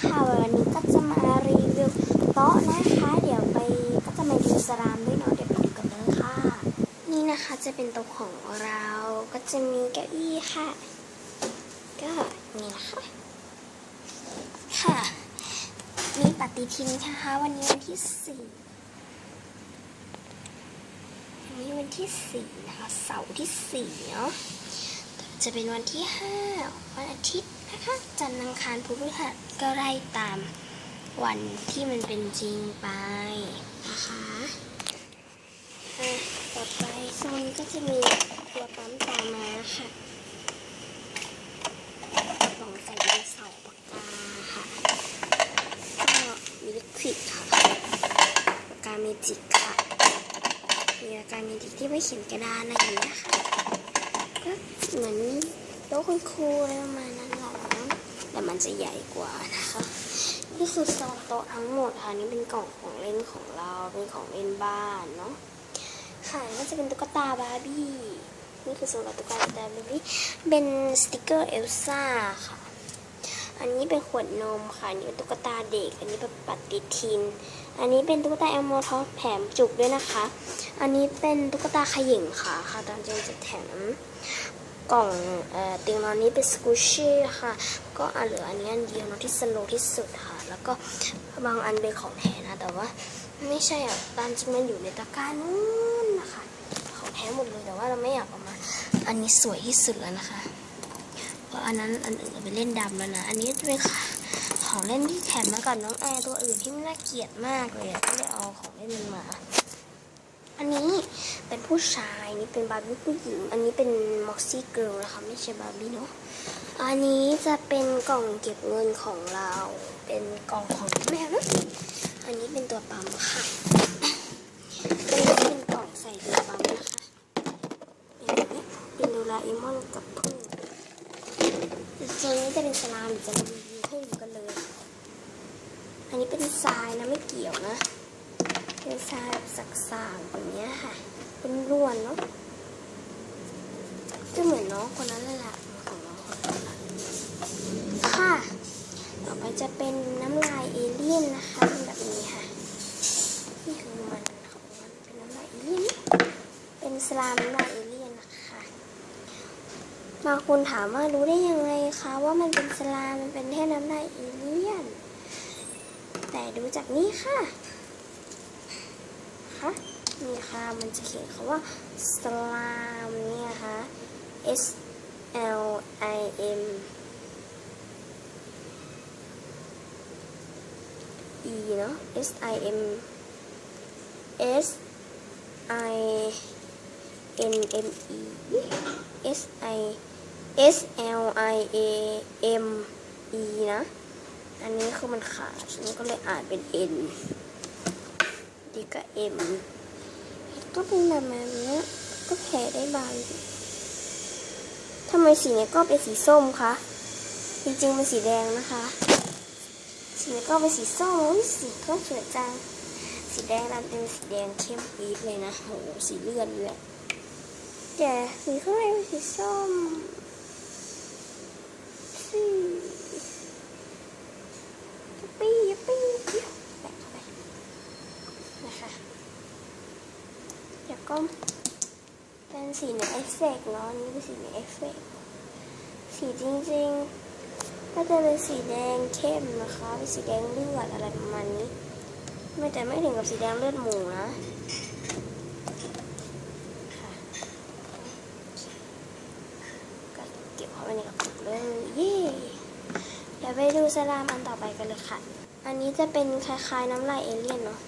ค่ะวันนี้ก็จะมารีวิวโต๊ะนะคะ เดี๋ยวไปก็จะมาดูสลามด้วยเนาะเดี๋ยวไปดูกันเลยค่ะ นี่นะคะจะเป็นโต๊ะของเราก็จะมีเก้าอี้ค่ะ ก็นี่นะคะค่ะ มีปฏิทินนะคะวันนี้วันที่สี่วันนี้วันที่สี่นะคะเสาร์ที่สี่เนาะจะเป็นวันที่5วันอาทิตย์ นะคะจันทร์อังคารพุธพฤหัสก็ไล่ตามวันที่มันเป็นจริงไปนะคะต่อไปโซนก็จะมีตัวปั๊มตามมาค่ะกล่องใส่ดินสอปากกาค่ะก็มีลิควิดค่ะปากกาเมจิกค่ะ มีปากกาเมจิกที่ไว้เขียนกระดานอะไรอย่างเงี้ยค่ะก็เหมือนโต๊ะคุณครูอะไรประมาณนั้น และนะแต่มันจะใหญ่กว่านะคะ นี่คือโซนโต๊ะทั้งหมดค่ะนี่เป็นกล่องของเล่นของเราเป็นของเล่นบ้านเนาะค่ะก็จะเป็นตุ๊กตาบาร์บี้นี่คือโซนกับตุ๊กตาบาร์บี้เป็นสติกเกอร์เอลซ่าค่ะ อันนี้เป็นขวดนมค่ะอันนี้เป็นตุ๊กตาเด็ก อันนี้เป็นปฏิทิน อันนี้เป็นตุ๊กตาแอลโมทอสแถมจุกด้วยนะคะ อันนี้เป็นตุ๊กตาขยิงค่ะค่ะตอนเจนจะแถม กล่องเตียงนอนนี้เป็นสกูชี่ค่ะ ก็อันเหลืออันนี้อันเดียวนะที่สโลที่สุดค่ะ แล้วก็บางอันเป็นของแท้นะแต่ว่าไม่ใช่อะตามจริงมันอยู่ในตะกร้านู้นนะคะของแท้หมดเลยแต่ว่าเราไม่อยากเอามา อันนี้สวยที่สุดแล้วนะคะเพราะอันนั้นอันอื่นเอาไปเล่นดำแล้วนะอันนี้จะเป็นของเล่นที่แถมมากับน้องแอร์ตัวอื่นที่น่าเกลียดมากเลยก็เลยเอาของเล่นมันมา อันนี้เป็นผู้ชายนี่เป็นบาร์บี้ผู้หญิง อันนี้เป็นม็อกซี่เกิร์ลนะคะไม่ใช่บาร์บี้เนาะอันนี้จะเป็นกล่องเก็บเงินของเรา เป็นกล่องของแม่นะอันนี้เป็นตัวปั๊มค่ะอันนี้เป็นกล่องใส่ตัวปั๊มนะคะอย่เป็นโดราเอมอนกับพึ่งส่วนนี้จะเป็นสลามจะรีให้ดูกันเลย อันนี้เป็นทรายนะไม่เกี่ยวนะ เป็นทรายสักสางแบบนี้ค่ะ เป็นร่วนเนาะก็เหมือนน้องคนนั้นเลยล่ะของน้องคนนั้นล่ะค่ะ ต่อไปจะเป็นน้ำลายเอเลี่ยนนะคะเป็นแบบนี้ค่ะนี่คือมันของมันเป็นน้ำลายเอเลี่ยนเป็นสลามน้ำลายเอเลี่ยนนะคะบางคนถามว่ารู้ได้ยังไงคะว่ามันเป็นสลามมันเป็นแค่น้ำลายเอเลี่ยนแต่ดูจากนี้ค่ะ คะนี่ค่ะมันจะเขียนคำว่าสลามเนี่ยค่ะ S L I M E เนาะ S I M S I N M E S I S L I A M E นะ อันนี้คือมันขาดฉันก็เลยอ่านเป็น N ดีก็ M ก็เป็นแบบนี้ก็แผ่ได้บางทำไมสีนี้ก็เป็นสีส้มคะจริงๆเป็นสีแดงนะคะ สีนี้ก็เป็นสีส้มสีก็สวยจังสีแดงนั้นเป็นสีแดงเข้มปี๊ดเลยนะโหสีเลือดเลยแต่สีข้างในเป็นสีส้มสียุปปี้ยุปปี้แปะเข้าไปนะคะ เดี๋ยว ก็เป็นสีในเอฟเฟกต์เนาะนี่เป็นสีในเอฟเฟกต์สีจริงๆก็จะเป็นสีแดงเข้มนะคะเป็นสีแดงเลือดอะไรประมาณนี้ ไม่แต่ไม่ถึงกับสีแดงเลือดหมูนะค่ะก็เก็บเข้าไปในกระปุกเลยเย่เดี๋ยวไปดูสลามอันต่อไปกันเลยค่ะ อันนี้จะเป็นคล้ายๆน้ำลายเอเลี่ยนเนาะ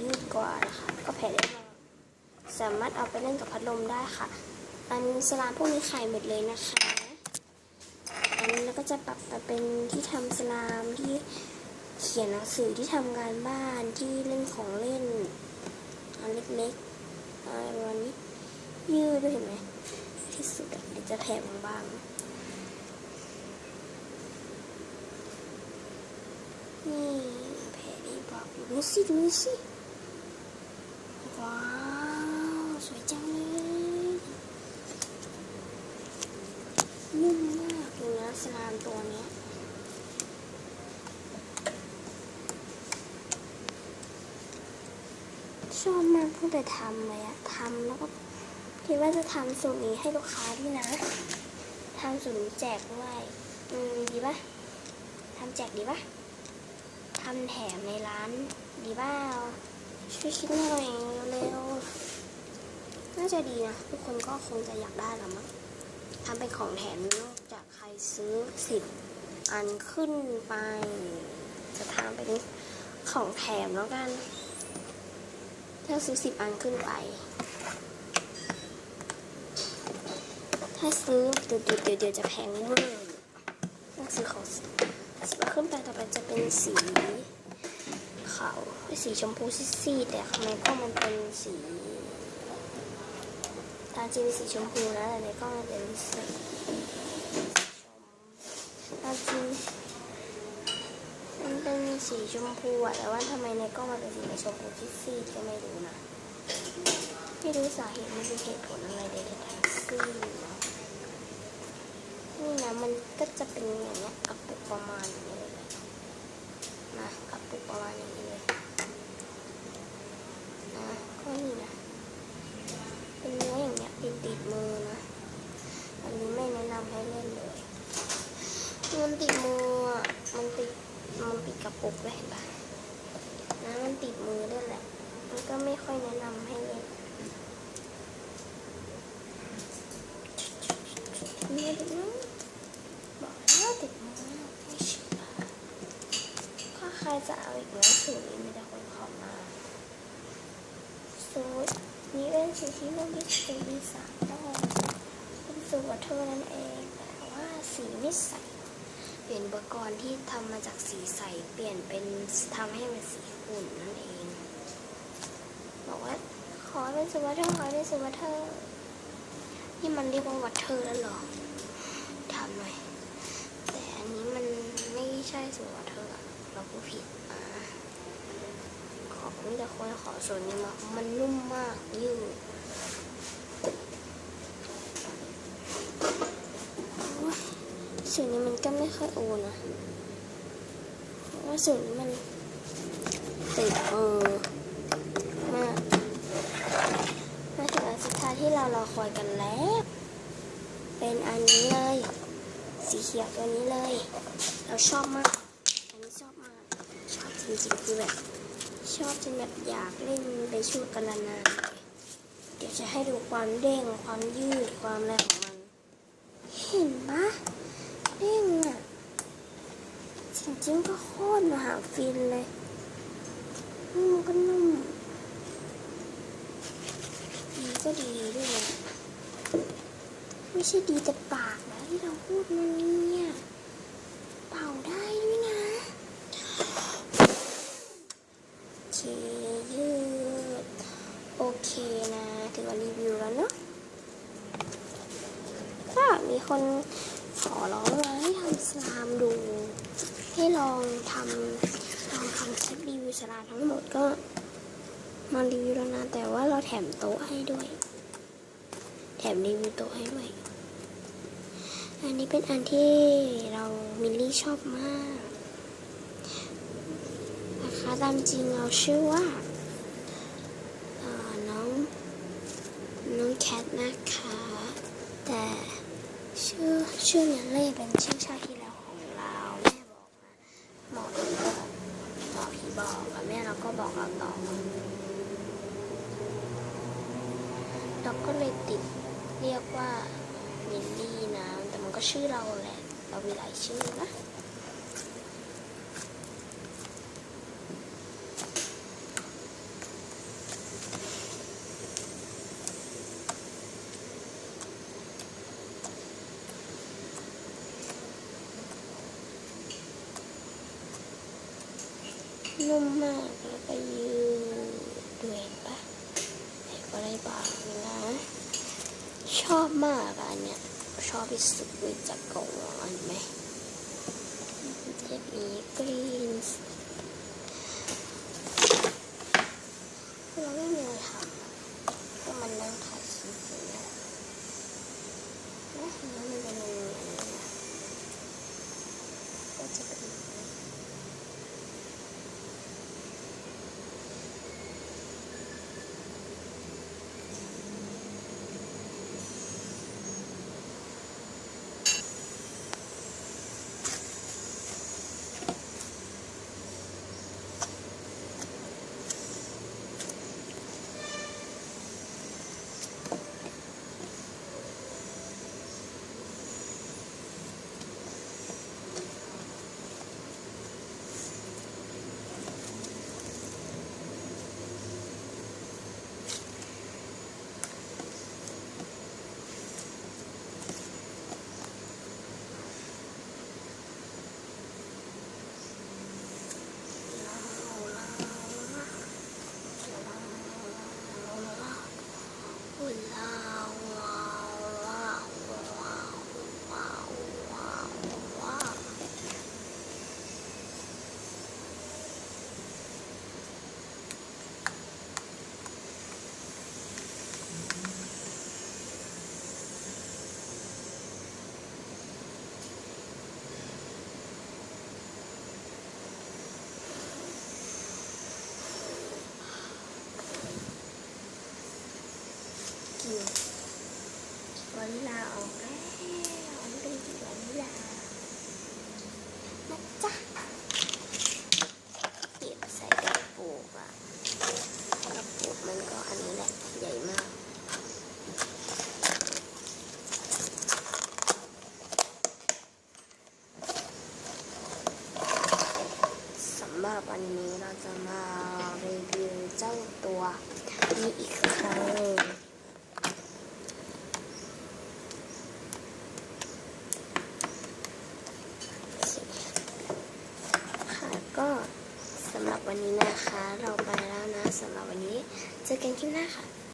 ยืดกว่านะคะก็แผ่ได้มากสามารถเอาไปเล่นกับพัดลมได้ค่ะ อันสลามพวกนี้ไข่หมดเลยนะคะ อันนี้เราก็จะปรับมาเป็นที่ทำสลามที่เขียนหนังสือที่ทำงานบ้านที่เล่นของเล่นอันเล็กๆอะไรประมาณนี้ยืดด้วยเห็นไหมที่สุดเดี๋ยวจะแผ่บางๆนี่แผ่ดีบอกดูสิดูสิ ว้าว สวยจังเลยนุ่มมากดูนะสนามตัวนี้ชอบมากเพิ่งไปทำเลยอะทำแล้วก็คิดว่าจะทำสูตรนี้ให้ลูกค้าด้วยนะทำสูตรแจกด้วยอืมดีปะทำแจกดีปะทำแถมในร้านดีบ้า ช่วยคิดหน่อยเร็วๆน่าจะดีนะทุกคนก็คงจะอยากได้ละมั้งทำเป็นของแถมนอกจากใครซื้อสิบอันขึ้นไป จะทำเป็นของแถมแล้วกัน ถ้าซื้อสิบอันขึ้นไป ถ้าซื้อเดี๋ยวเดี๋ยวเดี๋ยวจะแพงเวอร์ต้องซื้อของสิบอันขึ้นไปต่อไปจะเป็นสี ขาวสีชมพูซีดๆแต่ข้างในก็มันเป็นสีตาจริงเป็นสีชมพูนะแต่ในกล้องมันเป็นสีตาจริงมันเป็นสีชมพูอะแต่ว่าทำไมในกล้องมันเป็นสีชมพูซีดๆก็ไม่รู้นะไม่รู้สาเหตุไม่รู้เหตุผลอะไรใดๆทั้งสิ้นนะนี่นะมันก็จะเป็นอย่างเงี้ยกระปุกประมาณนี้เลย นะกระปุกประมาณอย่างนี้เลยนะก็นี่นะเป็นเนื้ออย่างเงี้ยติดติดมือนะอันนี้ไม่แนะนำให้เล่นเลยมันติดมืออะมันติดมันติดกระปุกเลยเห็นปะนะมันติดมือด้วยแหละ มันก็ไม่ค่อยแนะนำให้เล่นนี่ติมือบอกแล้วติดมือไม่เชื่อถ้าใคร จะเอาอีกแล้วสูตรนี้มีแต่คนขอมาสูตรนี้เป็นสูตรที่เราไม่เคยมีสารต้องเป็นสูตรวัตถุนั่นเองแต่ว่าสีไม่ใสเปลี่ยนอุปกรณ์ที่ทำมาจากสีใสเปลี่ยนเป็นทำให้มันสีขุ่นนั่นเอง บอกว่าขอเป็นสูตรวัตถุขอเป็นสูตรวัตถุนี่มันเรียกว่าวัตเทอร์แล้วเหรอถามหน่อย แต่อันนี้มันไม่ใช่สูตรวัตเทอร์อะเราพูดผิดอ่า มีแต่คนขอส่วนนี้มามันนุ่มมากยืดสูตรนี้มันก็ไม่ค่อยโอนะเพราะว่าสูตรนี้มันติดเออมากมาถึงอันสุดท้ายที่เรารอคอยกันแล้ว เป็นอันนี้เลย สีเขียวตัวนี้เลย เราชอบมาก อันนี้ชอบมาก ชอบจริงๆคือแบบ อบจนแบบอยากเล่นไปชั่วกันนานเลยเดี๋ยวจะให้ดูความเด้งความยืดความอะไรของมัน เห็นปะเด้งอะจริงๆก็โคตรมหาฟินเลยนุ่มก็นุ่มดีก็ดีด้วยนะไม่ใช่ดีแต่ปากนะที่เราพูดมาเนี่ยเป่าได้ด้วยนะโอ เคยืด โอเคนะถึงวันรีวิวแล้วเนาะก็มีคนขอร้องมาให้ทำสลามดู ให้ลองทำลองทำคลิปรีวิวสลามทั้งหมดก็มารีวิวแล้วนะแต่ว่าเราแถมโต๊ะให้ด้วย แถมรีวิวโต๊ะให้ด้วยอันนี้เป็นอันที่เรามิลลี่ชอบมาก นะคะตามจริงเราชื่อว่าน้องน้องแคทนะคะ แต่ชื่อชื่อนั้นเลยเป็นชื่อชาติที่แล้วของเราแม่บอกมาหมอบอกหมอผีบอกอะแม่เราก็บอกเราต่อเราก็เลยติดเรียกว่ามินดี้นะแต่มันก็ชื่อเราแหละเรามีหลายชื่อนะ นุ่มมากแล้วก็ยืดด้วยเห็นปะเห็นก็ได้บางนะชอบมากอันเนี้ยชอบที่สุดเลยจากกล่องไหมจะมีกรีนเราไม่มีอะไรทำก็มันนั่งถ่ายคลิปอย่างเงี้ยแล้วเห็นว่ามันเป็น กินวันิลาออกแล้วเป็นสีวานิลานะจ๊ะเก็บใส่กระปุกอะกระปุกมันก็อันนี้แหละใหญ่มากสำหรับวันนี้เราจะมารีวิวเจ้าตัวนี้อีกครั้ง สำหรั